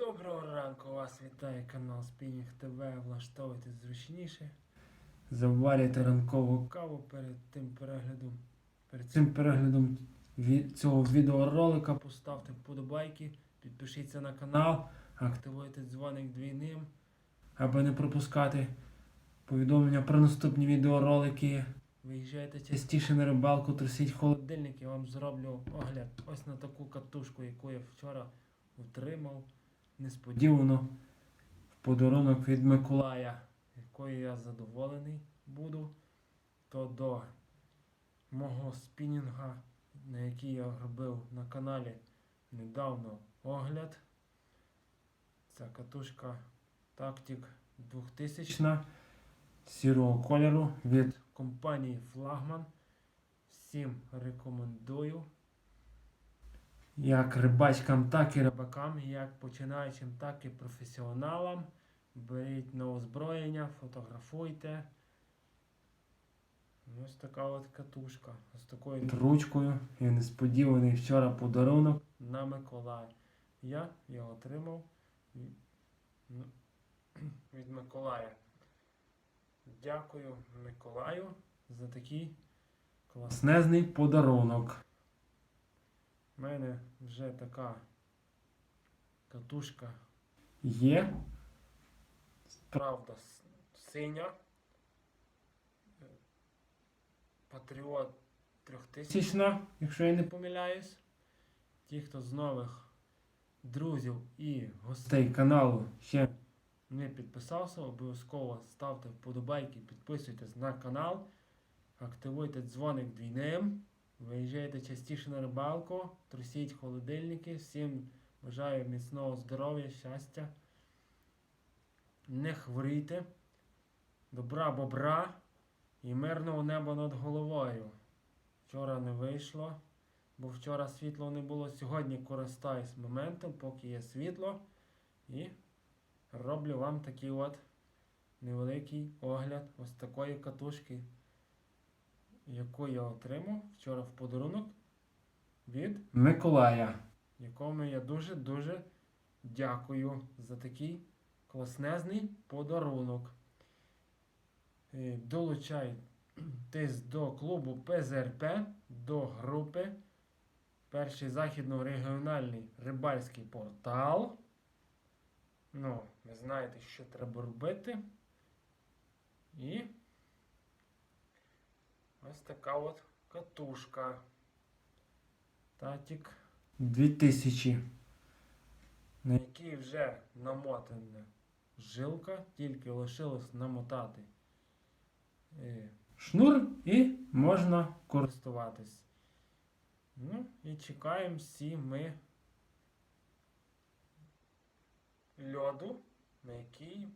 Доброго ранку, вас вітає канал Спінінг ТВ. Влаштовуйтесь зручніше. Заварюйте ранкову каву перед тим переглядом. Перед цим переглядом цього відеоролика поставте вподобайки, підпишіться на канал, активуйте дзвоник двійним, аби не пропускати повідомлення про наступні відеоролики. Виїжджайте частіше на рибалку, трусіть холодильник, я вам зроблю огляд ось на таку катушку, яку я вчора отримав несподівано в подарунок від Миколая, якою я задоволений буду, то до мого спінінга, на який я робив на каналі недавно огляд. Ця катушка Tactic 2000 сірого кольору від компанії Флагман. Всім рекомендую як рибачкам, так і рибакам, як починаючим, так і професіоналам. Беріть на озброєння, фотографуйте. Ось така от катушка. З такою ручкою і несподіваний вчора подарунок на Миколая. Я його отримав від- ну, від Миколая. Дякую Миколаю за такий класнезний подарунок. У мене вже така катушка є. Правда, синя. Е, Патріот 3000, якщо я не помиляюсь. Ті, хто з нових друзів і гостей каналу ще не підписався, обов'язково ставте вподобайки, підписуйтесь на канал, активуйте дзвоник двійним. Виїжджайте частіше на рибалку, трусіть холодильники. Всім бажаю міцного здоров'я, щастя. Не хворійте, добра бобра і мирного неба над головою. Вчора не вийшло, бо вчора світло не було. Сьогодні користаюсь моментом, поки є світло. І роблю вам такий от невеликий огляд ось такої катушки яку я отримав вчора в подарунок від Миколая, якому я дуже-дуже дякую за такий класнезний подарунок. Е, Долучайтесь до клубу ПЗРП, до групи Перший західно-регіональний рибальський портал. Ну, ви знаєте, що треба робити. І Ось така от катушка. Татік 2000. На якій вже намотана жилка, тільки лишилось намотати е, шнур і можна користуватись. Ну і чекаємо всі ми льоду, на який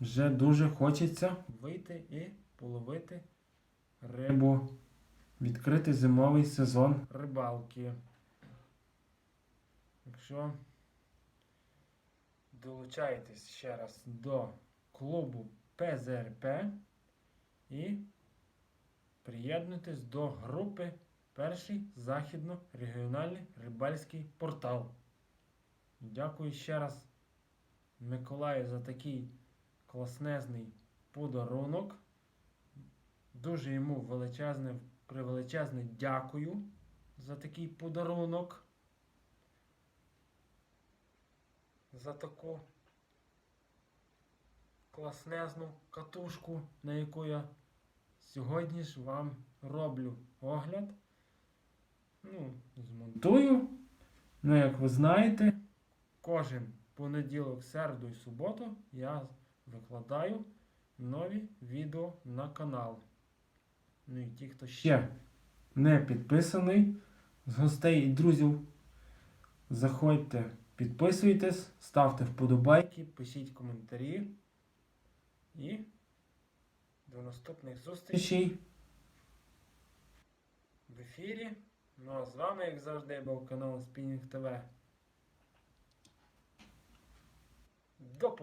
вже дуже хочеться вийти і половити рибу. Відкрити зимовий сезон рибалки. Якщо долучаєтесь ще раз до клубу ПЗРП і приєднуйтесь до групи Перший західно-регіональний рибальський портал. Дякую ще раз Миколаю за такий класнезний подарунок. Дуже йому величезне, превеличезне дякую за такий подарунок. За таку класнезну катушку, на яку я сьогодні ж вам роблю огляд. Ну, змонтую. Ну, як ви знаєте, кожен понеділок, середу і суботу я викладаю нові відео на канал. Ну і ті, хто ще не підписаний з гостей і друзів, заходьте, підписуйтесь, ставте вподобайки, пишіть коментарі. І до наступних зустрічей в ефірі. Ну а з вами, як завжди, був канал Спінінг ТВ. До побачення!